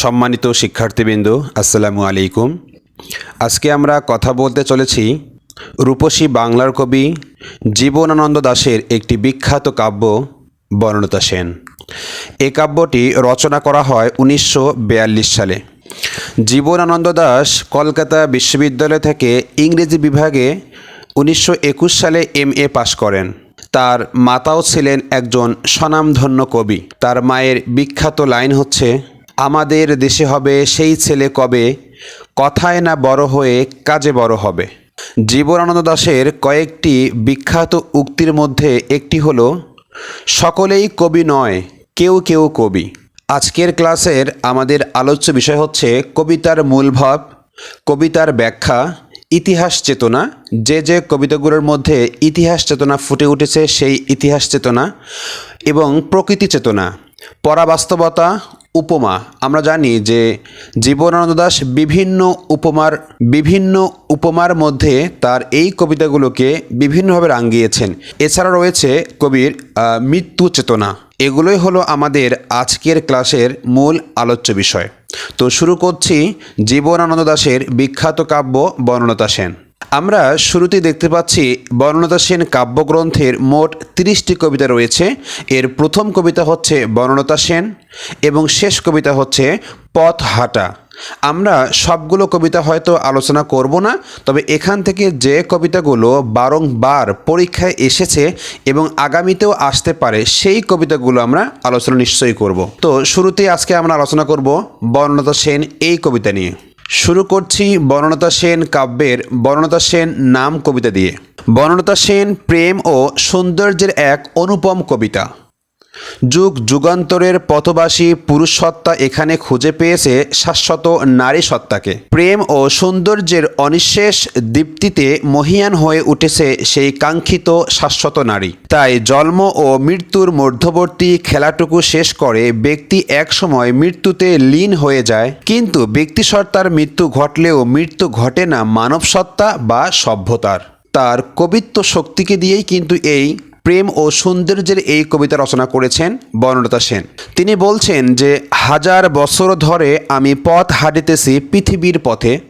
সম্মানিত শিক্ষার্থীবৃন্দ, আসসালামু আলাইকুম। আজকে আমরা কথা বলতে চলেছি রূপসী বাংলার কবি জীবনানন্দ দাশের একটি বিখ্যাত কাব্য, বর্ণতা সেন। এ কাব্যটি রচনা করা হয় উনিশশো সালে। জীবনানন্দ দাশ কলকাতা বিশ্ববিদ্যালয় থেকে ইংরেজি বিভাগে উনিশশো একুশ সালে এম এ পাশ করেন। তার মাতাও ছিলেন একজন স্বনামধন্য কবি। তার মায়ের বিখ্যাত লাইন হচ্ছে আমাদের দেশে হবে সেই ছেলে কবে? কথায় না বড় হয়ে কাজে বড় হবে। জীবনানন্দ দাশের কয়েকটি বিখ্যাত উক্তির মধ্যে একটি হল, সকলেই কবি নয়, কেউ কেউ কবি। আজকের ক্লাসের আমাদের আলোচ্য বিষয় হচ্ছে কবিতার মূলভাব, কবিতার ব্যাখ্যা, ইতিহাস চেতনা। যে যে কবিতাগুলোর মধ্যে ইতিহাস চেতনা ফুটে উঠেছে, সেই ইতিহাস চেতনা এবং প্রকৃতি চেতনা। পরাবাস্তবতা উপমা। আমরা জানি যে জীবনানন্দ দাশ বিভিন্ন উপমার বিভিন্ন উপমার মধ্যে তার এই কবিতাগুলোকে বিভিন্নভাবে রাঙ্গিয়েছেন এছাড়া রয়েছে কবির মৃত্যু চেতনা। এগুলোই হলো আমাদের আজকের ক্লাসের মূল আলোচ্য বিষয়। তো শুরু করছি জীবনানন্দ দাশের বিখ্যাত কাব্য বর্ণতা সেন। আমরা শুরুতেই দেখতে পাচ্ছি বর্ণতা সেন কাব্যগ্রন্থের মোট তিরিশটি কবিতা রয়েছে। এর প্রথম কবিতা হচ্ছে বর্ণতা সেন এবং শেষ কবিতা হচ্ছে পথ হাঁটা। আমরা সবগুলো কবিতা হয়তো আলোচনা করব না, তবে এখান থেকে যে কবিতাগুলো বারংবার পরীক্ষায় এসেছে এবং আগামীতেও আসতে পারে, সেই কবিতাগুলো আমরা আলোচনা নিশ্চয়ই করব। তো শুরুতেই আজকে আমরা আলোচনা করব বর্ণতা সেন এই কবিতা নিয়ে। শুরু করছি বর্ণতা সেন কাব্যের বর্ণতা সেন নাম কবিতা দিয়ে। বর্ণতা সেন প্রেম ও সৌন্দর্যের এক অনুপম কবিতা। যুগ যুগান্তরের পথবাসী পুরুষ সত্তা এখানে খুঁজে পেয়েছে শাশ্বত নারী সত্তাকে। প্রেম ও সৌন্দর্যের অনিঃশেষ দীপ্তিতে মহিয়ান হয়ে উঠেছে সেই কাঙ্ক্ষিত শাশ্বত নারী। তাই জন্ম ও মৃত্যুর মধ্যবর্তী খেলাটুকু শেষ করে ব্যক্তি একসময় মৃত্যুতে লীন হয়ে যায়। কিন্তু ব্যক্তিসত্তার মৃত্যু ঘটলেও মৃত্যু ঘটে না মানব সত্তা বা সভ্যতার। তার কবিত্ব শক্তিকে দিয়েই কিন্তু এই প্রেম ও সৌন্দর্যের এই কবিতা রচনা করেছেন বর্ণলতা সেন। তিনি বলছেন যে, হাজার বছর ধরে আমি পথ হাঁটিতেছি পৃথিবীর পথে।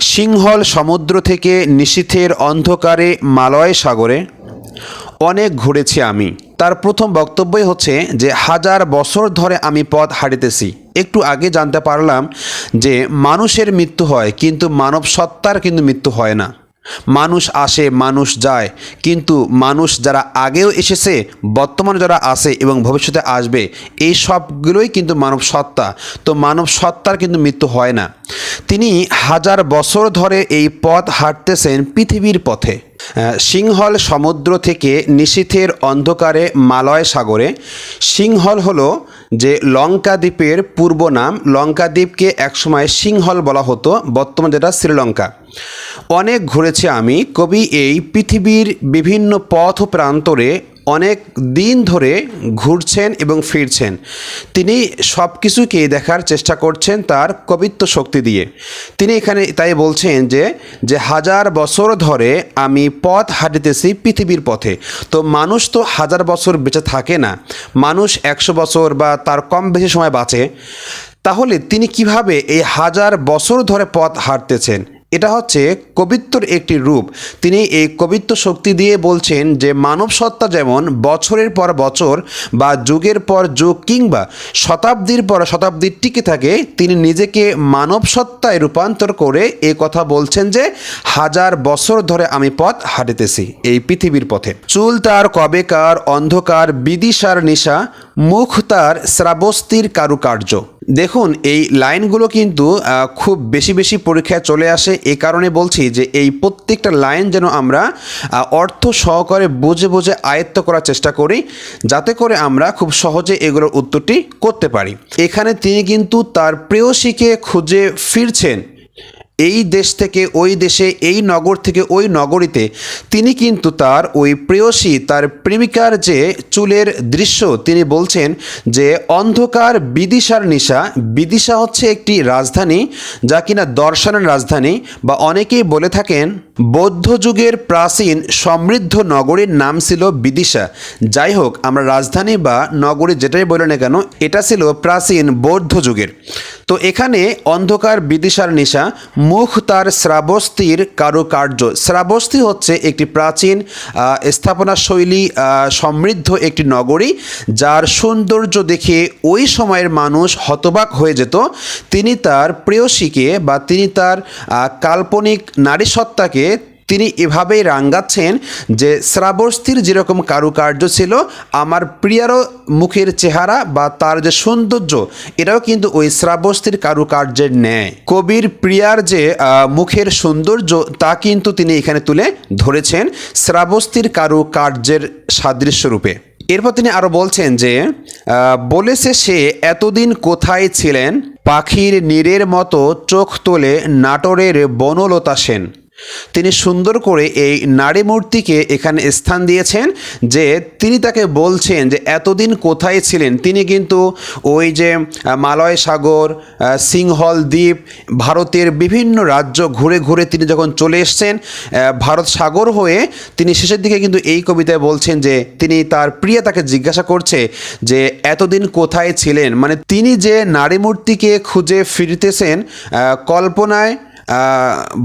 সিংহল সমুদ্র থেকে নিশীথের অন্ধকারে মালয় সাগরে। অনেক ঘুরেছি আমি। তার প্রথম বক্তব্যই হচ্ছে যে, হাজার বছর ধরে আমি পথ হাঁটিতেছি। একটু আগে জানতে পারলাম যে, মানুষের মৃত্যু হয় কিন্তু মানব সত্তার কিন্তু মৃত্যু হয় না। মানুষ আসে, মানুষ যায়। কিন্তু মানুষ যারা আগেও এসেছে, বর্তমানে যারা আসে এবং ভবিষ্যতে আসবে, এই সবগুলোই কিন্তু মানব সত্তা। তো মানব সত্তার কিন্তু মৃত্যু হয় না। তিনি হাজার বছর ধরে এই পথ হাঁটতেছেন পৃথিবীর পথে। সিংহল সমুদ্র থেকে নিশীথের অন্ধকারে মালয় সাগরে। সিংহল হলো যে লঙ্কা দ্বীপের পূর্ব নাম। লঙ্কা দ্বীপকে একসময় সিংহল বলা হতো, বর্তমানে যেটা শ্রীলঙ্কা। অনেক ঘুরেছি আমি। কবি এই পৃথিবীর বিভিন্ন পথ প্রান্তরে অনেক দিন ধরে ঘুরছেন এবং ফিরছেন। তিনি সব কিছুকেই দেখার চেষ্টা করছেন তার কবিত্ব শক্তি দিয়ে। তিনি এখানে তাই বলছেন যে যে হাজার বছর ধরে আমি পথ হাঁটিতেছি পৃথিবীর পথে। তো মানুষ তো হাজার বছর বেঁচে থাকে না। মানুষ একশো বছর বা তার কম বেশি সময় বাঁচে। তাহলে তিনি কীভাবে এই হাজার বছর ধরে পথ হাঁটতেছেন? এটা হচ্ছে কবিত্বর একটি রূপ। তিনি এই কবিত্ব শক্তি দিয়ে বলছেন যে মানব সত্তা যেমন বছরের পর বছর বা যুগের পর যুগ কিংবা শতাব্দীর পর শতাব্দীর টিকে থাকে, তিনি নিজেকে মানব সত্তায় রূপান্তর করে এ কথা বলছেন যে, হাজার বছর ধরে আমি পথ হাঁটিতেছি এই পৃথিবীর পথে। চুল তার কবেকার, অন্ধকার, বিদিশার নিশা, মুখ তার শ্রাবস্তির কারুকার্য। দেখুন, এই লাইনগুলো কিন্তু খুব বেশি বেশি পরীক্ষায় চলে আসে। এ কারণে বলছি যে, এই প্রত্যেকটা লাইন যেন আমরা অর্থ সহকারে বুঝে বুঝে আয়ত্ত করার চেষ্টা করি, যাতে করে আমরা খুব সহজে এগুলোর উত্তরটি করতে পারি। এখানে তিনি কিন্তু তার প্রেয়সীকে খুঁজে ফিরছেন। এই দেশ থেকে, ওই দেশে, এই নগর থেকে, ওই নগরীতে তিনি কিন্তু তার ওই প্রেয়সী, তার প্রেমিকার যে চুলের দৃশ্য, তিনি বলছেন যে অন্ধকার বিদিশার নিশা, বিদিশা হচ্ছে একটি রাজধানী যা কিনা দর্শনের রাজধানী বা অনেকেই বলে থাকেন বৌদ্ধ যুগের প্রাচীন সমৃদ্ধ নগরীর নাম ছিল বিদিশা। যাই হোক, আমরা রাজধানী বা নগরী যেটাই বলি না কেন, এটা ছিল প্রাচীন বৌদ্ধ যুগের। তো এখানে অন্ধকার বিদিশার নিশা মুখ তার শ্রাবস্তির কারুকার্য। শ্রাবস্তি হচ্ছে একটি প্রাচীন স্থাপনা শৈলী সমৃদ্ধ একটি নগরী যার সৌন্দর্য দেখে ওই সময়ের মানুষ হতবাক হয়ে যেত। তিনি তার প্রেয়সীকে বা তিনি তার কাল্পনিক নারী সত্তাকে তিনি এভাবেই রাঙ্গাচ্ছেন যে শ্রাবস্তির যেরকম কারুকার্য ছিল, আমার প্রিয়ারও মুখের চেহারা বা তার যে সৌন্দর্য, এটাও কিন্তু ওই শ্রাবস্তির কারুকার্যের ন্যায়। কবির প্রিয়ার যে মুখের সৌন্দর্য, তা কিন্তু তিনি এখানে তুলে ধরেছেন শ্রাবস্তির কারুকার্যের সাদৃশ্য রূপে। এরপর তিনি আরও বলছেন যে বলেছে সে, এতদিন কোথায় ছিলেন? পাখির নীরের মতো চোখ তোলে নাটোরের বনলতা সেন। তিনি সুন্দর করে এই নারী মূর্তিকে এখানে স্থান দিয়েছেন যে তিনি তাকে বলছেন যে এতদিন কোথায় ছিলেন? তিনি কিন্তু ওই যে মালয় সাগর সিংহল দ্বীপ, ভারতের বিভিন্ন রাজ্য ঘুরে ঘুরে তিনি যখন চলে এসছেন ভারত সাগর হয়ে তিনি শেষের দিকে কিন্তু এই কবিতায় বলছেন যে তিনি তার প্রিয়া তাকে জিজ্ঞাসা করছে যে এতদিন কোথায় ছিলেন? মানে তিনি যে নারী মূর্তিকে খুঁজে ফিরতেছেন কল্পনায়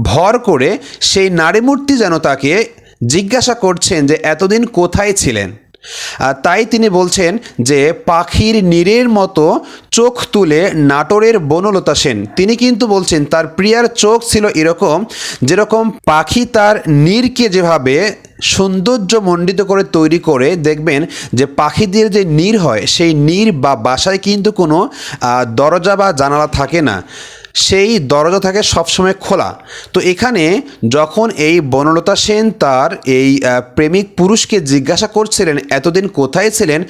ভর করে সেই নারীমূর্তি যেন তাকে জিজ্ঞাসা করছেন যে এতদিন কোথায় ছিলেন? তাই তিনি বলছেন যে পাখির নীরের মতো চোখ তুলে নাটোরের বনলতা সেন। তিনি কিন্তু বলছেন তার প্রিয়ার চোখ ছিল এরকম যেরকম পাখি তার নীরকে যেভাবে সৌন্দর্য মণ্ডিত করে তৈরি করে দেখবেন যে পাখিদের যে নীর হয়, সেই নীর বা বাসায় কিন্তু কোনো দরজা বা জানালা থাকে না। সেই দরজা থাকে সবসময় খোলা। তো এখানে যখন এই বনলতা সেন তার এই প্রেমিক পুরুষকে জিজ্ঞাসা করছিলেন, এতদিন কোথায় ছিলেন?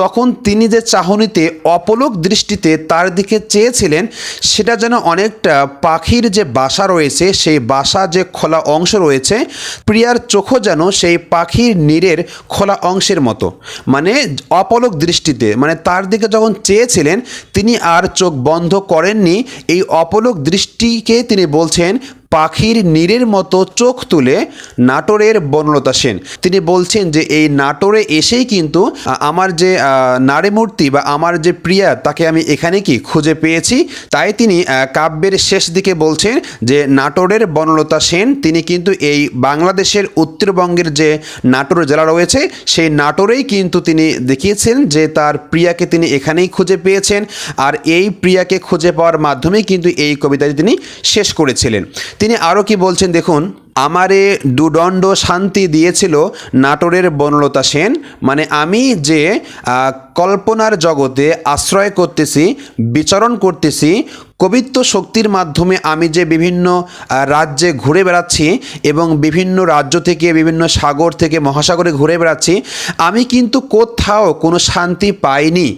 তখন তিনি যে চাহনিতে অপলক দৃষ্টিতে তার দিকে চেয়েছিলেন, সেটা যেন অনেকটা পাখির যে বাসা রয়েছে, সেই বাসা যে খোলা অংশ রয়েছে, প্রিয়ার চোখও যেন সেই পাখির নীরের খোলা অংশের মতো। মানে অপলক দৃষ্টিতে মানে তার দিকে যখন চেয়েছিলেন, তিনি আর চোখ বন্ধ করেননি। এই অপলক দৃষ্টিকে তিনি বলছেন পাখির নীরের মতো চোখ তুলে নাটোরের বনলতা সেন। তিনি বলছেন যে এই নাটোরে এসেই কিন্তু আমার যে আ, নারী মূর্তি বা আমার যে প্রিয়া তাকে আমি এখানে কি খুঁজে পেয়েছি? তাই তিনি কাব্যের শেষ দিকে বলছেন যে নাটোরের বনলতা সেন তিনি কিন্তু এই বাংলাদেশের উত্তরবঙ্গের যে নাটোর জেলা রয়েছে সেই নাটোরেই কিন্তু তিনি দেখিয়েছেন যে তার প্রিয়াকে তিনি এখানেই খুঁজে পেয়েছেন। আর এই প্রিয়াকে খুঁজে পাওয়ার মাধ্যমেই কিন্তু এই কবিতাটি তিনি শেষ করেছিলেন। তিনি আরও কি বলছেন দেখুন, আমারে দুদণ্ড শান্তি দিয়েছিল নাটোরের বনলতা সেন মানে আমি যে কল্পনার জগতে আশ্রয় করতেছি, বিচরণ করতেছি কবিত্ব শক্তির মাধ্যমে আমি যে বিভিন্ন রাজ্যে ঘুরে বেড়াচ্ছি এবং বিভিন্ন রাজ্য থেকে, বিভিন্ন সাগর থেকে, মহাসাগরে ঘুরে বেড়াচ্ছি, আমি কিন্তু কোথাও কোনো শান্তি পাইনি।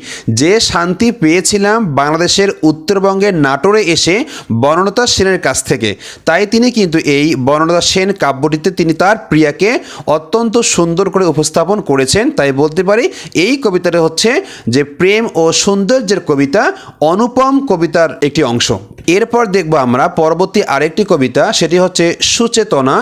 যে শান্তি পেয়েছিলাম বাংলাদেশের উত্তরবঙ্গের নাটোরে এসে বনলতা সেনের কাছ থেকে। তাই তিনি কিন্তু এই বনলতা সেন কাব্যটিতে তিনি তার প্রিয়াকে অত্যন্ত সুন্দর করে উপস্থাপন করেছেন। তাই বলতে পারি, এই কবিতাটা হচ্ছে যে প্রেম ও সৌন্দর্যের কবিতা, অনুপম কবিতার একটি অংশ। এরপর দেখব আমরা পরবর্তী আরেকটি কবিতা, সেটি হচ্ছে সুচেতনা।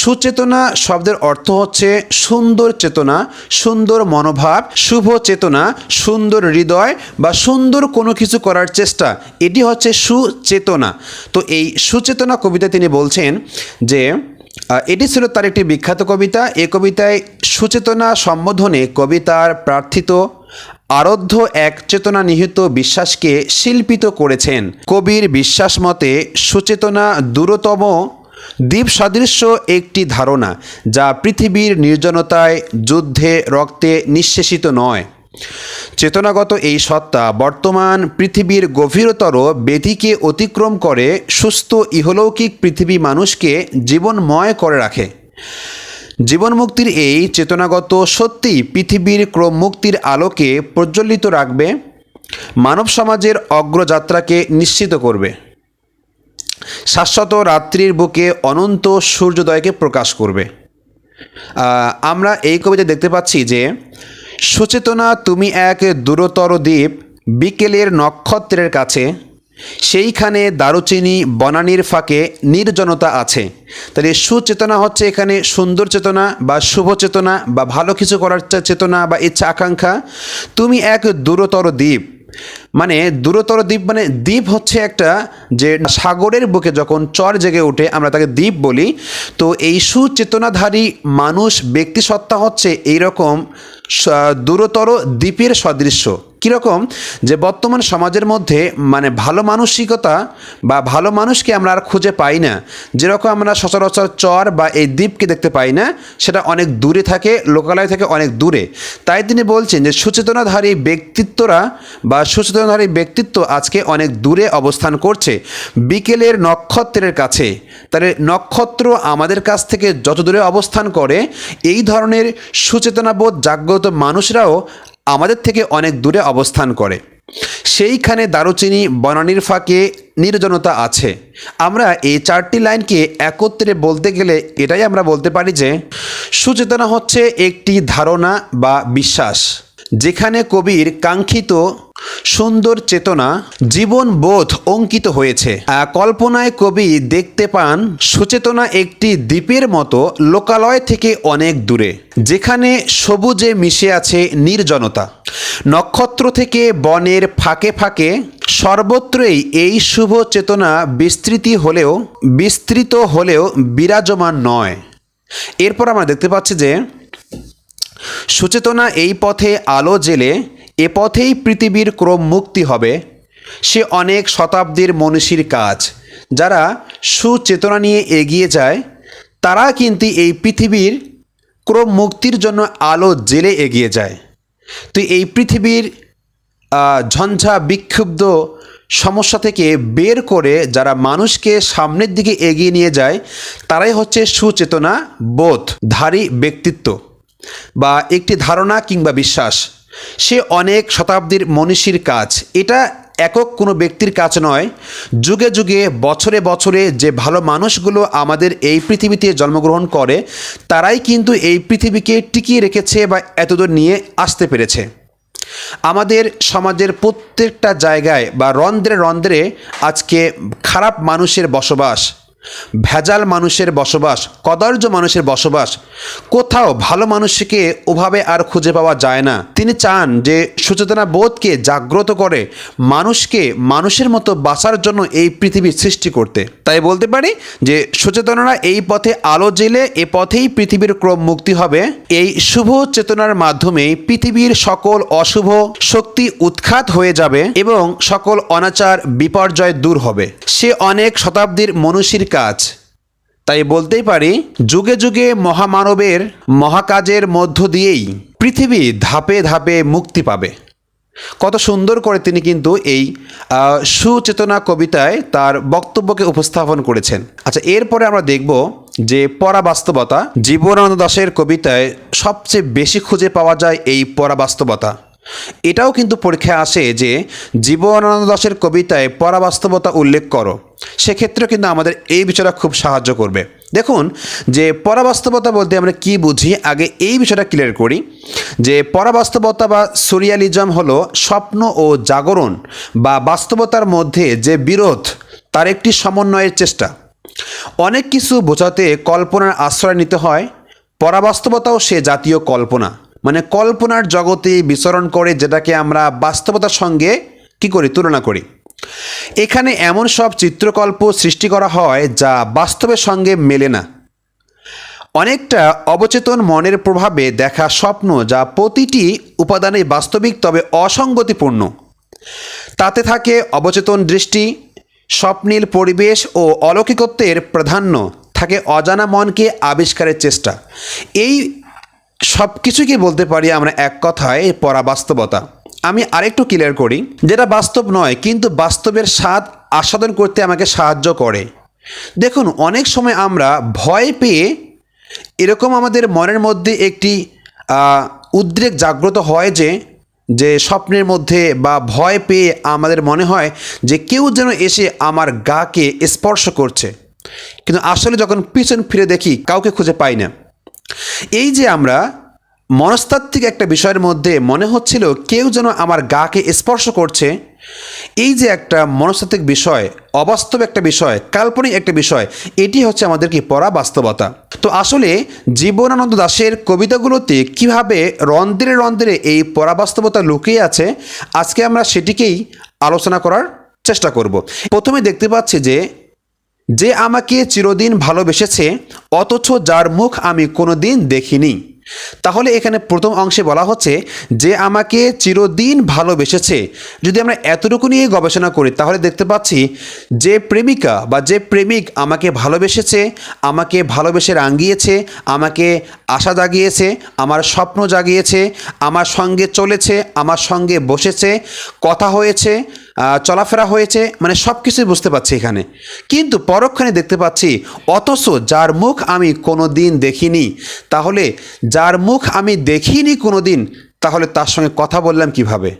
সুচেতনা শব্দের অর্থ হচ্ছে সুন্দর চেতনা, সুন্দর মনোভাব, শুভ চেতনা, সুন্দর হৃদয় বা সুন্দর কোনো কিছু করার চেষ্টা। এটি হচ্ছে সুচেতনা। তো এই সুচেতনা কবিতা তিনি বলছেন যে এটি ছিল তার একটি বিখ্যাত কবিতা। এ কবিতায় সুচেতনা সম্বোধনে কবিতার প্রার্থিত আরাধ্য এক চেতনা নিহিত বিশ্বাসকে শিল্পিত করেছেন। কবির বিশ্বাস মতে, সুচেতনা দূরতম, দ্বীপ সদৃশ্য একটি ধারণা, যা পৃথিবীর নির্জনতায় যুদ্ধে রক্তে নিঃশেষিত নয়। চেতনাগত এই সত্তা বর্তমান পৃথিবীর গভীরতর বেদিকে অতিক্রম করে সুস্থ ইহলৌকিক পৃথিবী মানুষকে জীবনময় করে রাখে। জীবন মুক্তির এই চেতনাগত সত্যি পৃথিবীর ক্রম মুক্তির আলোকে প্রজ্বলিত রাখবে, মানব সমাজের অগ্রযাত্রাকে নিশ্চিত করবে। শাশ্বত রাত্রির বুকে অনন্ত সূর্যোদয়কে প্রকাশ করবে। আমরা এই কবিতা দেখতে পাচ্ছি যে, সচেতনা তুমি এক দূরতর দ্বীপ, বিকেলের নক্ষত্রের কাছে সেইখানে দারুচিনি, বনানির ফাঁকে নির্জনতা আছে। তাহলে সুচেতনা হচ্ছে এখানে সুন্দর চেতনা বা শুভ চেতনা বা ভালো কিছু করার চেতনা বা ইচ্ছা আকাঙ্ক্ষা। তুমি এক দূরতর দ্বীপ। মানে দূরতর দ্বীপ মানে দ্বীপ হচ্ছে একটা যে সাগরের বুকে যখন চর জেগে ওঠে, আমরা তাকে দ্বীপ বলি। তো এই সুচেতনাধারী মানুষ ব্যক্তিসত্তা হচ্ছে এইরকম দূরতর দ্বীপের সদৃশ্য। কীরকম? যে বর্তমান সমাজের মধ্যে মানে ভালো মানসিকতা বা ভালো মানুষকে আমরা আর খুঁজে পাই না, যেরকম আমরা সচরাচর চর বা এই দ্বীপকে দেখতে পাই না, সেটা অনেক দূরে থাকে, লোকালয় থেকে অনেক দূরে। তাই তিনি বলছেন যে সুচেতনাধারী ব্যক্তিত্বরা বা সুচেতনাধারী ব্যক্তিত্ব আজকে অনেক দূরে অবস্থান করছে। বিকেলের নক্ষত্রের কাছে। তাহলে নক্ষত্র আমাদের কাছ থেকে যত দূরে অবস্থান করে, এই ধরনের সুচেতনাবোধ জাগ্রত মানুষরাও আমাদের থেকে অনেক দূরে অবস্থান করে। সেইখানে দারুচিনি, বনানির ফাঁকে নির্জনতা আছে। আমরা এই চারটি লাইনকে একত্রে বলতে গেলে এটাই আমরা বলতে পারি যে, সুচেতনা হচ্ছে একটি ধারণা বা বিশ্বাস। যেখানে কবির কাঙ্ক্ষিত সুন্দর চেতনা, জীবন বোধ অঙ্কিত হয়েছে। কল্পনায় কবি দেখতে পান সুচেতনা একটি দ্বীপের মতো লোকালয় থেকে অনেক দূরে, যেখানে সবুজে মিশে আছে নির্জনতা। নক্ষত্র থেকে বনের ফাঁকে ফাঁকে সর্বত্রই এই শুভ চেতনা বিস্তৃতি হলেও, বিস্তৃত হলেও বিরাজমান নয়। এরপর আমরা দেখতে পাচ্ছি যে সুচেতনা এই পথে আলো জেলে, এ পথেই পৃথিবীর ক্রম মুক্তি হবে। সে অনেক শতাব্দীর মনীষীর কাজ। যারা সুচেতনা নিয়ে এগিয়ে যায়, তারা কিন্তু এই পৃথিবীর ক্রম মুক্তির জন্য আলো জেলে এগিয়ে যায়। তো এই পৃথিবীর ঝঞ্ঝা বিক্ষুব্ধ সমস্যা থেকে বের করে যারা মানুষকে সামনের দিকে এগিয়ে নিয়ে যায়, তারাই হচ্ছে সুচেতনা বোধ ধারী ব্যক্তিত্ব। বা একটি ধারণা কিংবা বিশ্বাস, সে অনেক শতাব্দীর মনীষীর কাজ। এটা একক কোনো ব্যক্তির কাজ নয়। যুগে যুগে, বছরে বছরে যে ভালো মানুষগুলো আমাদের এই পৃথিবীতে জন্মগ্রহণ করে, তারাই কিন্তু এই পৃথিবীকে টিকিয়ে রেখেছে বা এতদূর নিয়ে আসতে পেরেছে। আমাদের সমাজের প্রত্যেকটা জায়গায় বা রন্ধ্রে রন্ধ্রে আজকে খারাপ মানুষের বসবাস ভেজাল মানুষের বসবাস, কদর্য মানুষের বসবাস, কোথাও ভালো মানুষকে ওভাবে আর খুঁজে পাওয়া যায় না। তিনি চান যে সচেতনা বোধকে জাগ্রত করে মানুষকে মানুষের মতো বাঁচার জন্য এই পৃথিবী সৃষ্টি করতে। তাই বলতে পারি যে সচেতনরা এই পথে আলো জেলে এ পথেই পৃথিবীর ক্রম মুক্তি হবে। এই শুভ চেতনার মাধ্যমে পৃথিবীর সকল অশুভ শক্তি উৎখাত হয়ে যাবে এবং সকল অনাচার, বিপর্যয় দূর হবে। সে অনেক শতাব্দীর মনীষীর কাজ। তাই বলতেই পারি, যুগে যুগে মহামানবের মহাকাজের মধ্য দিয়েই পৃথিবী ধাপে ধাপে মুক্তি পাবে। কত সুন্দর করে তিনি কিন্তু এই সুচেতনা কবিতায় তার বক্তব্যকে উপস্থাপন করেছেন। আচ্ছা এরপরে আমরা দেখব যে পরাবাস্তবতা, জীবনানন্দ দাসের কবিতায় সবচেয়ে বেশি খুঁজে পাওয়া যায় এই পরাবাস্তবতা। এটাও কিন্তু পরীক্ষায় আসে যে জীবনানন্দ দাসের কবিতায় পরাবাস্তবতা উল্লেখ করো। সেক্ষেত্রে কিন্তু আমাদের এই বিষয়টা খুব সাহায্য করবে। দেখুন, যে পরাবাস্তবতা বলতে আমরা কি বুঝি? আগে এই বিষয়টা ক্লিয়ার করি। যে পরাবাস্তবতা বা সুরিয়ালিজম হলো স্বপ্ন ও জাগরণ বা বাস্তবতার মধ্যে যে বিরোধ, তার একটি সমন্বয়ের চেষ্টা। অনেক কিছু বোঝাতে কল্পনার আশ্রয় নিতে হয়। পরাবাস্তবতাও সে জাতীয় কল্পনা। মানে কল্পনার জগতে বিচরণ করে যেটাকে আমরা বাস্তবতার সঙ্গে কি করি? তুলনা করি। এখানে এমন সব চিত্রকল্প সৃষ্টি করা হয় যা বাস্তবের সঙ্গে মেলে না। অনেকটা অবচেতন মনের প্রভাবে দেখা স্বপ্ন যা প্রতিটি উপাদানে বাস্তবিক তবে অসঙ্গতিপূর্ণ। তাতে থাকে অবচেতন দৃষ্টি, স্বপ্নীল পরিবেশ ও অলৌকিকত্বের প্রাধান্য। থাকে অজানা মনকে আবিষ্কারের চেষ্টা। এই সব কিছুকে বলতে পারি আমরা এক কথায় পরাবাস্তবতা আমি আরেকটু ক্লিয়ার করি, যেটা বাস্তব নয়, কিন্তু বাস্তবের স্বাদ আস্বাদন করতে আমাকে সাহায্য করে। দেখুন, অনেক সময় আমরা ভয় পেয়ে এরকম আমাদের মনের মধ্যে একটি উদ্রেক জাগ্রত হয় যে যে স্বপ্নের মধ্যে বা ভয় পেয়ে আমাদের মনে হয় যে কেউ যেন এসে আমার গাকে স্পর্শ করছে। কিন্তু আসলে যখন পিছন ফিরে দেখি, কাউকে খুঁজে পাই না। এই যে আমরা মনস্তাত্ত্বিক একটা বিষয়ের মধ্যে মনে হচ্ছিল কেউ যেন আমার গাকে স্পর্শ করছে, এই যে একটা মনস্তাত্ত্বিক বিষয়, অবাস্তব একটা বিষয়, কাল্পনিক একটা বিষয়, এটি হচ্ছে আমাদের কি পড়া বাস্তবতা তো আসলে জীবনানন্দ দাশের কবিতাগুলোতে কীভাবে রন্ধ্রে রন্ধ্রে এই পরাবাস্তবতা লুকিয়ে আছে, আজকে আমরা সেটিকেই আলোচনা করার চেষ্টা করব। প্রথমে দেখতে পাচ্ছি যে যে আমাকে চিরদিন ভালোবেসেছে, অথচ যার মুখ আমি কোনোদিন দেখিনি। তাহলে এখানে প্রথম অংশে বলা হচ্ছে, যে আমাকে চিরদিন ভালোবেসেছে। যদি আমরা এতটুকু নিয়ে গবেষণা করি, তাহলে দেখতে পাচ্ছি, যে প্রেমিকা বা যে প্রেমিক আমাকে ভালোবেসেছে, আমাকে ভালোবেসে রাঙ্গিয়েছে আমাকে আশা জাগিয়েছে, আমার স্বপ্ন জাগিয়েছে, আমার সঙ্গে চলেছে, আমার সঙ্গে বসেছে, কথা হয়েছে চলাফেরা হয়েছে মানে সব কিছুই বুঝতে পারছি এখানে। কিন্তু পরক্ষণে দেখতে পাচ্ছি, অথচ যার মুখ আমি কোনো দিন দেখিনি। তাহলে যার মুখ আমি দেখিনি কোনো দিন তাহলে তার সঙ্গে কথা বললাম কীভাবে?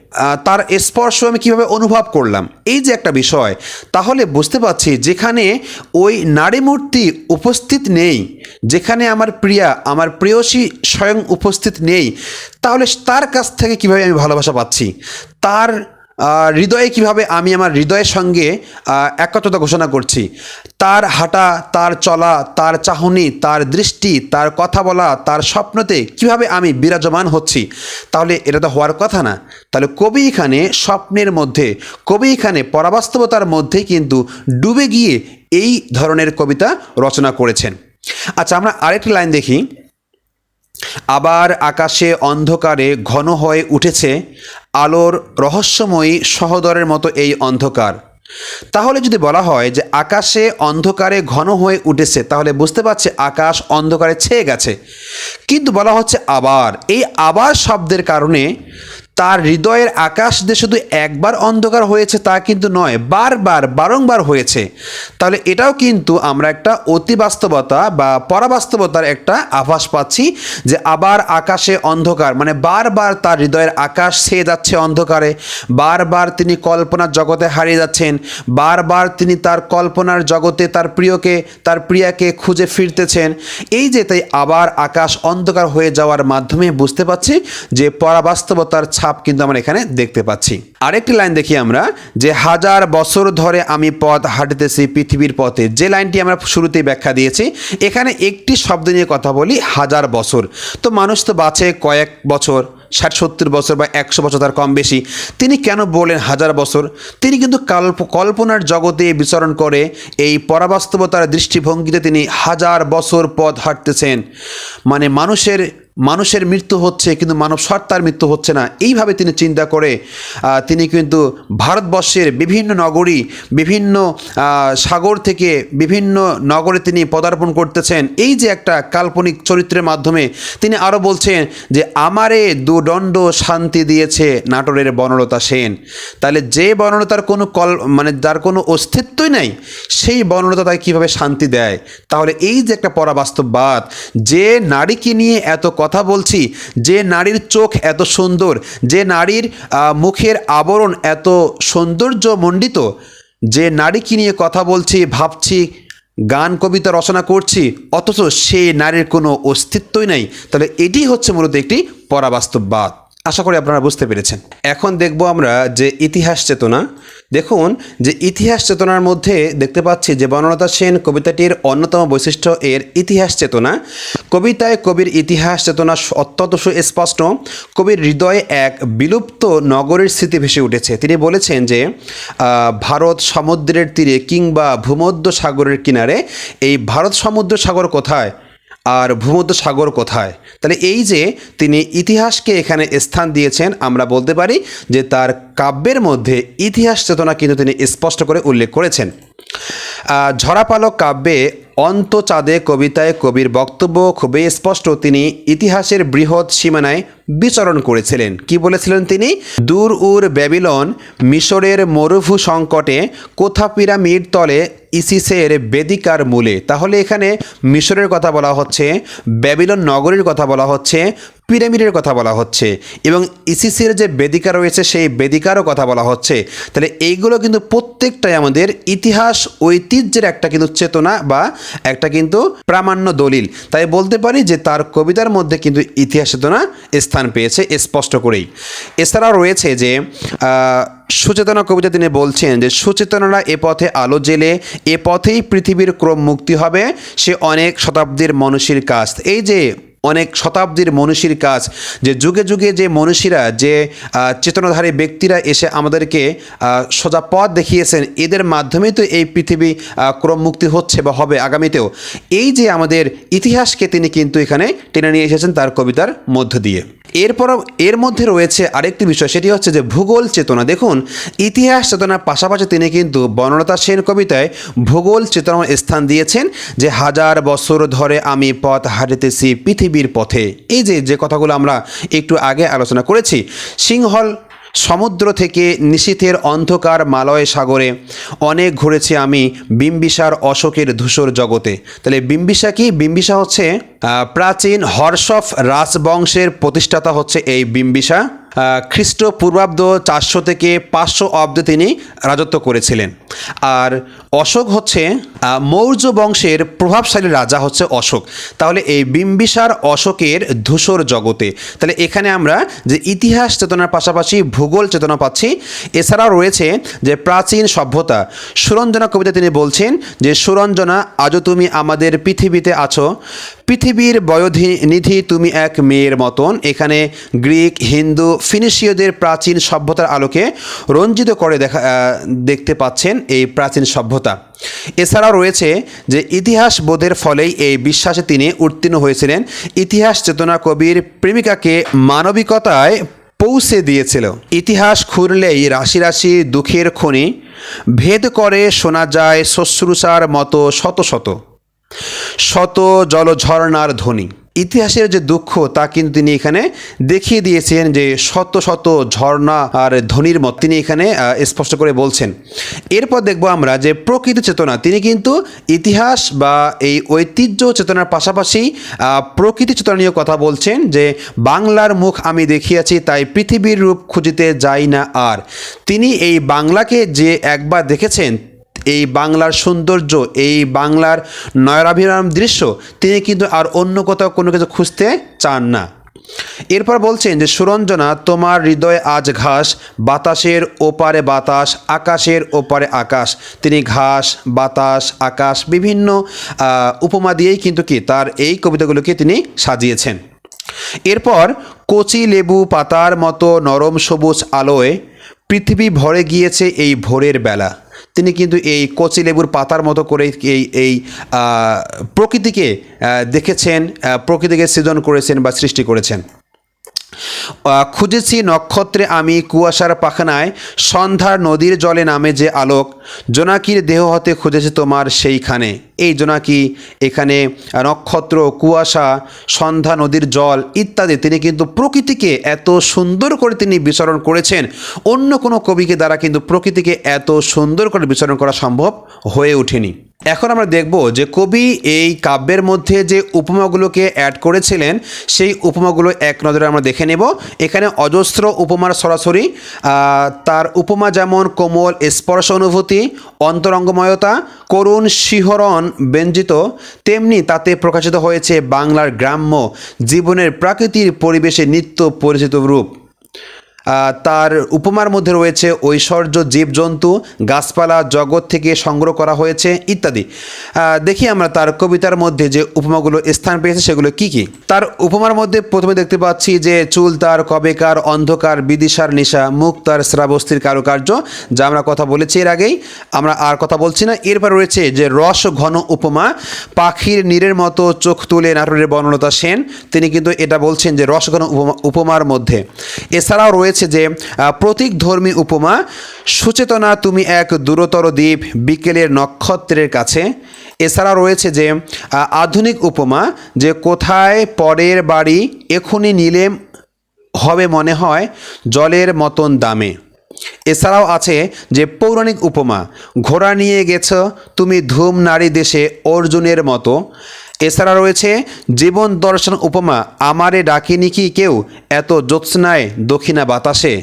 তার স্পর্শ আমি কীভাবে অনুভব করলাম? এই যে একটা বিষয়, তাহলে বুঝতে পারছি যেখানে ওই নারী মূর্তি উপস্থিত নেই, যেখানে আমার প্রিয়া, আমার প্রেয়সী স্বয়ং উপস্থিত নেই, তাহলে তার কাছ থেকে কীভাবে আমি ভালোবাসা পাচ্ছি? তার হৃদয়ে কীভাবে আমি আমার হৃদয়ের সঙ্গে একত্রতা ঘোষণা করছি? তার হাঁটা, তার চলা, তার চাহনি, তার দৃষ্টি, তার কথা বলা, তার স্বপ্নতে কীভাবে আমি বিরাজমান হচ্ছি? তাহলে এটা তো হওয়ার কথা না। তাহলে কবি এখানে স্বপ্নের মধ্যে, কবি এখানে পরাবাস্তবতার মধ্যে কিন্তু ডুবে গিয়ে এই ধরনের কবিতা রচনা করেছেন। আচ্ছা আমরা আরেকটি লাইন দেখি। আবার আকাশে অন্ধকারে ঘন হয়ে উঠেছে আলোর রহস্যময়ী সহদরের মতো এই অন্ধকার। তাহলে যদি বলা হয় যে আকাশে অন্ধকারে ঘন হয়ে উঠেছে, তাহলে বুঝতে পারছে আকাশ অন্ধকারে ছেয়ে গেছে। কিন্তু বলা হচ্ছে আবার। এই আবার শব্দের কারণে তার হৃদয়ের আকাশ যে শুধু একবার অন্ধকার হয়েছে তা কিন্তু নয়, বারবার, বারংবার হয়েছে। তাহলে এটাও কিন্তু আমরা একটা অতি বাস্তবতা বা পরাবাস্তবতার একটা আভাস পাচ্ছি যে আবার আকাশে অন্ধকার মানে বারবার তার হৃদয়ের আকাশ ছেয়ে যাচ্ছে অন্ধকারে, বারবার তিনি কল্পনার জগতে হারিয়ে যাচ্ছেন, বারবার তিনি তার কল্পনার জগতে তার প্রিয়কে, তার প্রিয়াকে খুঁজে ফিরতেছেন। এই যে তাই আবার আকাশ অন্ধকার হয়ে যাওয়ার মাধ্যমে বুঝতে পারছি যে পরাবাস্তবতার ছাপ কিন্তু আমরা এখানে দেখতে পাচ্ছি। আরেকটি লাইন দেখি আমরা, যে হাজার বছর ধরে আমি পথ হাঁটিতেছি পৃথিবীর পথে। যে লাইনটি আমরা শুরুতেই ব্যাখ্যা দিয়েছি, এখানে একটি শব্দ নিয়ে কথা বলি, হাজার বছর। তো মানুষ তো বাঁচে কয়েক বছর, ষাট, সত্তর বছর বা একশো বছর তার কম বেশি। তিনি কেন বলেন হাজার বছর? তিনি কিন্তু কল্প, কল্পনার জগতে বিচরণ করে এই পরাবাস্তবতার দৃষ্টিভঙ্গিতে তিনি হাজার বছর পথ হাঁটতেছেন। মানে মানুষের মানুষের মৃত্যু হচ্ছে, কিন্তু মানব সত্তার মৃত্যু হচ্ছে না। এইভাবে তিনি চিন্তা করে তিনি কিন্তু ভারতবর্ষের বিভিন্ন নগরী, বিভিন্ন সাগর থেকে বিভিন্ন নগরে তিনি পদার্পণ করতেছেন। এই যে একটা কাল্পনিক চরিত্রের মাধ্যমে তিনি আরও বলছেন যে, আমারে দুদণ্ড শান্তি দিয়েছে নাটোরের বনলতা সেন। তাহলে যে বনলতার কোনো কল মানে যার কোনো অস্তিত্বই নাই, সেই বনলতা তাকে কীভাবে শান্তি দেয়? তাহলে এই যে একটা পরাবাস্তববাদ, যে নারীকে নিয়ে এত কথা বলছি, যে নারীর চোখ এত সুন্দর, যে নারীর মুখের আবরণ এত সৌন্দর্য মণ্ডিত যে নারীকে নিয়ে কথা বলছি, ভাবছি, গান, কবিতা রচনা করছি, অথচ সেই নারীর কোনো অস্তিত্বই নাই। তাহলে এটি হচ্ছে মূলত একটি পরাবাস্তববাদ। আশা করি আপনারা বুঝতে পেরেছেন। এখন দেখব আমরা যে ইতিহাস চেতনা দেখুন যে ইতিহাস চেতনার মধ্যে দেখতে পাচ্ছি যে বনলতা সেন কবিতাটির অন্যতম বৈশিষ্ট্য এর ইতিহাস চেতনা। কবিতায় কবির ইতিহাস চেতনা অত্যন্ত সুস্পষ্ট। কবির হৃদয়ে এক বিলুপ্ত নগরের স্মৃতি ভেসে উঠেছে। তিনি বলেছেন যে ভারত সমুদ্রের তীরে কিংবা ভূমধ্য সাগরের কিনারে এই ভারত সমুদ্র সাগর কোথায়? আর ভূমধ্য সাগর কোথায়? তাহলে এই যে তিনি ইতিহাসকে এখানে স্থান দিয়েছেন, আমরা বলতে পারি যে তার কাব্যের মধ্যে ইতিহাস চেতনা কিন্তু তিনি স্পষ্ট করে উল্লেখ করেছেন। ঝরাপালক কাব্যে অন্ত চাঁদে কবিতায় কবির বক্তব্য খুবই স্পষ্ট। তিনি ইতিহাসের বৃহৎ সীমানায় বিচরণ করেছিলেন। কি বলেছিলেন তিনি? দূর উর ব্যাবিলন মিশরের মরুভূ সংকটে কোথা পিরামিড তলে ইসিসের বেদিকার মূলে? তাহলে এখানে মিশরের কথা বলা হচ্ছে, ব্যাবিলন নগরীর কথা বলা হচ্ছে পিরামিডের কথা বলা হচ্ছে এবং ইসিসির যে বেদিকা রয়েছে, সেই বেদিকারও কথা বলা হচ্ছে। তাহলে এইগুলো কিন্তু প্রত্যেকটাই আমাদের ইতিহাস, ঐতিহ্যের একটা কিন্তু চেতনা বা একটা কিন্তু প্রামাণ্য দলিল। তাই বলতে পারি যে তার কবিতার মধ্যে কিন্তু ইতিহাস চেতনা স্থান পেয়েছে স্পষ্ট করেই। এছাড়াও রয়েছে যে সুচেতনা কবিতা তিনি বলছেন যে, সুচেতনারা এ পথে আলো জেলে, এ পথেই পৃথিবীর ক্রম মুক্তি হবে, সে অনেক শতাব্দীর মানুষের কাজ এই যে অনেক শতাব্দীর মনীষীর কাজ যে যুগে যুগে যে মনীষীরা যে চেতনাধারী ব্যক্তিরা এসে আমাদেরকে সোজা পথ দেখিয়েছেন এদের মাধ্যমেই তো এই পৃথিবী আহ, ক্রম মুক্তি হচ্ছে বা হবে আগামীতেও। এই যে আমাদের ইতিহাসকে তিনি কিন্তু এখানে টেনে নিয়ে এসেছেন তার কবিতার মধ্য দিয়ে। এরপরও এর মধ্যে রয়েছে আরেকটি বিষয় সেটি হচ্ছে যে ভূগোল চেতনা। দেখুন ইতিহাস চেতনার পাশাপাশি তিনি কিন্তু বনলতা সেন কবিতায় ভূগোল চেতনার স্থান দিয়েছেন যে হাজার বছর ধরে আমি পথ হারিতেছি পৃথিবীর পথে। এই যে যে কথাগুলো আমরা একটু আগে আলোচনা করেছি, সিংহল সমুদ্র থেকে নিশীথের অন্ধকার মালয় সাগরে অনেক ঘুরেছি আমি বিম্বিসার অশোকের ধূসর জগতে। তাহলে বিম্বিসা কি? বিম্বিসা হচ্ছে প্রাচীন হর্ষফ রাজবংশের প্রতিষ্ঠাতা হচ্ছে এই বিম্বিসা। খ্রিস্টপূর্বাব্দ চারশো থেকে পাঁচশো অব্দে তিনি রাজত্ব করেছিলেন। আর অশোক হচ্ছে মৌর্য বংশের প্রভাবশালী রাজা হচ্ছে অশোক। তাহলে এই বিম্বিসার অশোকের ধূসর জগতে, তাহলে এখানে আমরা যে ইতিহাস চেতনার পাশাপাশি ভূগোল চেতনা পাচ্ছি, এছাড়াও রয়েছে যে প্রাচীন সভ্যতা। সুরঞ্জনা কবিতা তিনি বলছেন যে, সুরঞ্জনা, আজও তুমি আমাদের পৃথিবীতে আছো। পৃথিবীর বয়োধি নিধি তুমি এক মেয়ের মতন। এখানে গ্রিক, হিন্দু ফিনিশীয়দের প্রাচীন সভ্যতার আলোকে রঞ্জিত করে দেখা দেখতে পাচ্ছেন এই প্রাচীন সভ্যতা। এছাড়াও রয়েছে যে ইতিহাস বোধের ফলেই এই বিশ্বাসে তিনি উত্তীর্ণ হয়েছিলেন। ইতিহাস চেতনা কবির প্রেমিকাকে মানবিকতায় পৌঁছে দিয়েছিল। ইতিহাস খুঁড়লেই রাশি রাশি দুঃখের খনি, ভেদ করে শোনা যায় শশ্রুষার মতো শত শত। শত জলঝর্ণার ধ্বনি। ইতিহাসের যে দুঃখ, তা কিন্তু তিনি এখানে দেখিয়ে দিয়েছেন যে শত শত ঝর্ণা আর ধ্বনির মত তিনি এখানে স্পষ্ট করে বলছেন। এরপর দেখব আমরা যে প্রকৃত চেতনা, তিনি কিন্তু ইতিহাস বা এই ঐতিহ্য চেতনার পাশাপাশি প্রকৃতি চেতনা নিয়ে কথা বলছেন যে বাংলার মুখ আমি দেখিয়াছি, তাই পৃথিবীর রূপ খুঁজিতে যাই না আর। তিনি এই বাংলাকে যে একবার দেখেছেন এই বাংলার সৌন্দর্য, এই বাংলার নয়রাভিরাম দৃশ্য, তিনি কিন্তু আর অন্য কোথাও কোনো কিছু খুঁজতে চান না। এরপর বলছেন যে, সুরঞ্জনা, তোমার হৃদয় আজ ঘাস, বাতাসের ওপারে বাতাস, আকাশের ওপারে আকাশ। তিনি ঘাস, বাতাস, আকাশ বিভিন্ন উপমা দিয়েই কিন্তু কি তার এই কবিতাগুলোকে তিনি সাজিয়েছেন। এরপর, কচি লেবু পাতার মতো নরম সবুজ আলোয় পৃথিবী ভরে গিয়েছে এই ভোরের বেলা। তিনি কিন্তু এই কচি লেবুর পাতার মতো করে এই এই প্রকৃতিকে দেখেছেন প্রকৃতিকে সৃজন করেছেন বা সৃষ্টি করেছেন। খুঁজেছি নক্ষত্রে আমি কুয়াশার পাখানায় সন্ধ্যার নদীর জলে নামে যে আলোক, জোনাকির দেহ হতে খুঁজেছে তোমার সেইখানে। এই জোনাকি, এখানে নক্ষত্র, কুয়াশা, সন্ধ্যা নদীর জল ইত্যাদি। তিনি কিন্তু প্রকৃতিকে এত সুন্দর করে তিনি বিচরণ করেছেন। অন্য কোনো কবিকে দ্বারা কিন্তু প্রকৃতিকে এত সুন্দর করে বিচরণ করা সম্ভব হয়ে ওঠেনি। এখন আমরা দেখব যে কবি এই কাব্যের মধ্যে যে উপমাগুলোকে অ্যাড করেছিলেন, সেই উপমাগুলো এক নজরে আমরা দেখে নেব। এখানে অজস্র উপমার সরাসরি তার উপমা যেমন কোমল স্পর্শ অনুভূতি, অন্তরঙ্গময়তা, করুণ শিহরণ ব্যঞ্জিত, তেমনি তাতে প্রকাশিত হয়েছে বাংলার গ্রাম্য জীবনের প্রাকৃতিক পরিবেশে নিত্য পরিচিত রূপ। তার উপমার মধ্যে রয়েছে ঐশ্বর্য জীবজন্তু, গাছপালা, জগৎ থেকে সংগ্রহ করা হয়েছে, ইত্যাদি। দেখি আমরা তার কবিতার মধ্যে যে উপমাগুলো স্থান পেয়েছে, সেগুলো কি কি? তার উপমার মধ্যে প্রথমে দেখতে পাচ্ছি যে চুল তার কবেকার, অন্ধকার, বিদিশার নিশা, মুখ তার শ্রাবস্তির কারুকার্য, যা আমরা কথা বলেছি এর আগেই। আমরা আর কথা বলছি না। এরপর রয়েছে যে রস ঘন উপমা, পাখির নীরের মতো চোখ তুলে নাটোরের বনলতা সেন। তিনি কিন্তু এটা বলছেন যে রসঘন উপমা, উপমার মধ্যে। এছাড়াও রয়েছে যে প্রতীক ধর্মী উপমা, সুচেতনা তুমি এক দূরতর দ্বীপ বিকেলের নক্ষত্রের কাছে। এছাড়া রয়েছে যে আধুনিক উপমা যে কোথায় পরের বাড়ি এখনই নিলে হবে মনে হয় জলের মতন দামে। এছাড়াও আছে যে, পৌরাণিক উপমা, ঘোড়া নিয়ে গেছ, তুমি ধূম নারী দেশে অর্জুনের মতো। এছাড়া রয়েছে জীবন দর্শন উপমা, আমারে ডাকিনি কি কেউ? এত জ্যোৎস্নায় দক্ষিণা বাতাসে।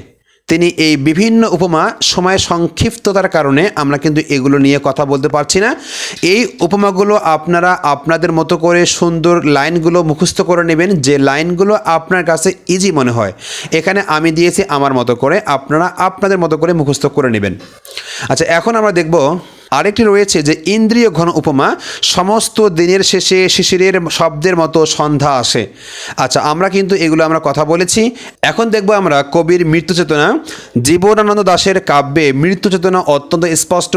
তিনি এই বিভিন্ন উপমা সময় সংক্ষিপ্ততার কারণে আমরা কিন্তু এগুলো নিয়ে কথা বলতে পারছি না। এই উপমাগুলো আপনারা আপনাদের মতো করে সুন্দর লাইনগুলো মুখস্থ করে নেবেন, যে লাইনগুলো আপনার কাছে ইজি মনে হয়। এখানে আমি দিয়েছি আমার মতো করে, আপনারা আপনাদের মতো করে মুখস্থ করে নেবেন। আচ্ছা এখন আমরা দেখব আরেকটি রয়েছে যে ইন্দ্রিয় ঘন উপমা সমস্ত দিনের শেষে শিশিরের শব্দের মতো সন্ধ্যা আসে। আচ্ছা আমরা কিন্তু এগুলো আমরা কথা বলেছি। এখন দেখব আমরা কবির মৃত্যু চেতনা। জীবনানন্দ দাশের কাব্যে মৃত্যু চেতনা অত্যন্ত স্পষ্ট।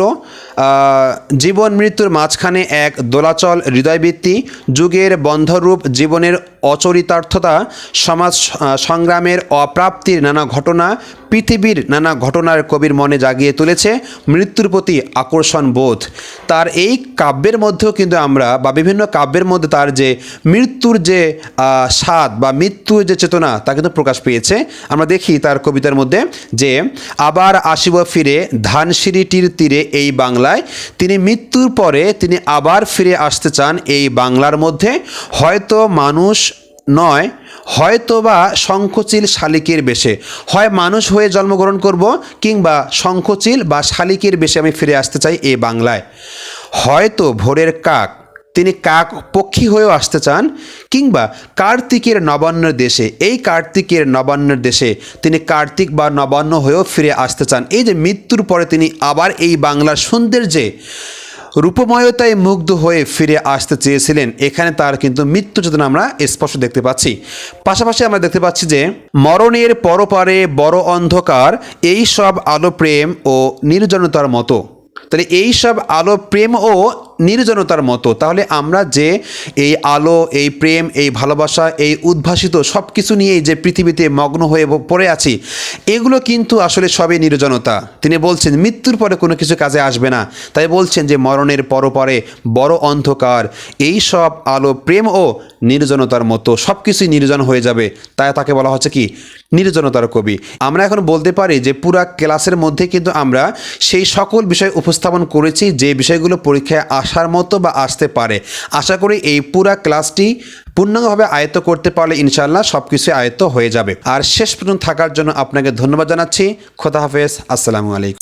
জীবন মৃত্যুর মাঝখানে এক দোলাচল হৃদয়বৃত্তি, যুগের বন্ধরূপ জীবনের অচরিতার্থতা, সমাজ সংগ্রামের অপ্রাপ্তির নানা ঘটনা, পৃথিবীর নানা ঘটনার কবির মনে জাগিয়ে তুলেছে। মৃত্যুর প্রতি আকর্ষণ বোধ, তার এই কাব্যের মধ্যেও কিন্তু আমরা বা বিভিন্ন কাব্যের মধ্যে তার যে মৃত্যুর যে স্বাদ বা মৃত্যুর যে চেতনা, তা কিন্তু প্রকাশ পেয়েছে। আমরা দেখি তার কবিতার মধ্যে যে, আবার আসিব ফিরে ধানসিঁড়িটির তীরে এই বাংলায়। তিনি মৃত্যুর পরে তিনি আবার ফিরে আসতে চান এই বাংলার মধ্যে। হয়তো মানুষ নয় হয়তো বা শঙ্খচিল শালিকের বেশে। হয় মানুষ হয়ে জন্মগ্রহণ করব কিংবা শঙ্খচিল বা শালিকের বেশে আমি ফিরে আসতে চাই এই বাংলায়। হয়তো ভোরের কাক, তিনি কাক পক্ষী হয়েও আসতে চান, কিংবা কার্তিকের নবান্নের দেশে, এই কার্তিকের নবান্নের দেশে তিনি কার্তিক বা নবান্ন হয়েও ফিরে আসতে চান। এই যে মৃত্যুর পরে তিনি আবার এই বাংলার সৌন্দর্যে রূপময়তায় মুগ্ধ হয়ে ফিরে আসতে চেয়েছিলেন। এখানে তার কিন্তু মৃত্যু চেতনা আমরা স্পষ্ট দেখতে পাচ্ছি। পাশাপাশি আমরা দেখতে পাচ্ছি যে, মরণের পরপারে বড় অন্ধকার, এই সব আলো প্রেম ও নির্জনতার মতো। তাহলে এই সব আলো প্রেম ও নির্জনতার মতো। তাহলে আমরা যে এই আলো, এই প্রেম, এই ভালোবাসা, এই উদ্ভাসিত সব কিছু নিয়েই যে পৃথিবীতে মগ্ন হয়ে পড়ে আছি, এগুলো কিন্তু আসলে সবই নির্জনতা। তিনি বলছেন, মৃত্যুর পরে কোনো কিছু কাজে আসবে না। তাই বলছেন যে, মরণের পরপরে বড় অন্ধকার। এই সব আলো, প্রেম ও নির্জনতার মতো সব কিছুই নির্জন হয়ে যাবে। তাই তাকে বলা হচ্ছে কি? নির্জনতার কবি। আমরা এখন বলতে পারি যে, পুরা ক্লাসের মধ্যে কিন্তু আমরা সেই সকল বিষয় উপস্থাপন করেছি যে বিষয়গুলো পরীক্ষায় আসার মতো বা আসতে পারে। আশা করি এই পুরা ক্লাসটি পূর্ণাঙ্গভাবে আয়ত্ত করতে পারলে ইনশাল্লাহ সব কিছু আয়ত্ত হয়ে যাবে। আর শেষ পর্যন্ত থাকার জন্য আপনাকে ধন্যবাদ জানাচ্ছি। খোদা হাফেজ। আসসালামু আলাইকুম।